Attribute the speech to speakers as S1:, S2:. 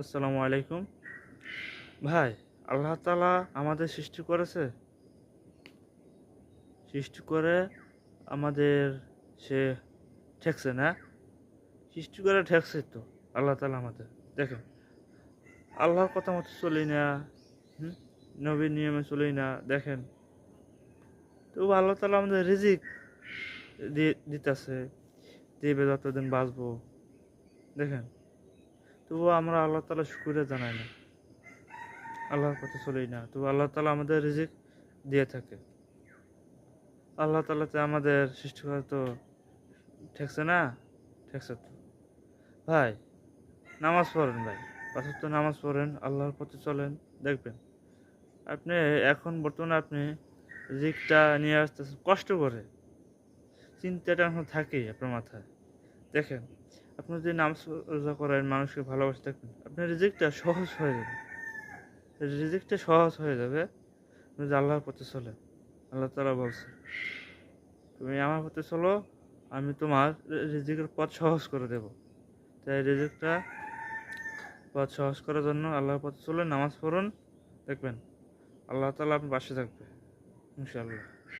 S1: আসসালামু আলাইকুম। ভাই, আল্লাহ তালা আমাদের সৃষ্টি করেছে? সৃষ্টি করে আমাদের সে ঠেকছে না? সৃষ্টি করে ঠেকছে তো, আল্লাহ তালা আমাদের। দেখেন, আল্লাহর কথা মতো চলি না? নবীর নিয়মে চলি না, দেখেন। তবু আল্লাহ তালা আমাদের রিজিক দিতেছে দিবে যতদিন বাঁচবো। দেখেন তবুও আমরা আল্লাহ তালা শুকুরে জানাই না। আল্লাহর কথা চলি না। তবু আল্লাহ তালা আমাদের রিজিক দিয়ে থাকে। আল্লাহ তালাতে আমাদের সৃষ্টি করা তো ঠেকছে না? ঠেকছে তো। ভাই, নামাজ পড়েন ভাই। পাশে তো নামাজ পড়েন, আল্লাহর পথে চলেন, দেখবেন। আপনি এখন বর্তমানে আপনি রিজিকটা নিয়ে আসতেছেন, কষ্ট করে। চিন্তাটা এখন থাকেই আপনার মাথায়। দেখেন আপনি যদি নামাজ রোজা করেন, মানুষকে ভালোবাসে থাকবেন আপনার রিজিকটা সহজ হয়ে যাবে। রিজিকটা সহজ হয়ে যাবে যদি আল্লাহর পথে চলে আল্লাহ তালা বলছে, তুমি আমার পথে চলো, আমি তোমার রিজিকের পথ সহজ করে দেব। তাই রিজিকটা পথ সহজ করার জন্য আল্লাহর পথে চলে নামাজ পড়ুন, দেখবেন আল্লাহ তালা আপনার পাশে থাকবে, ইনশাআল্লাহ।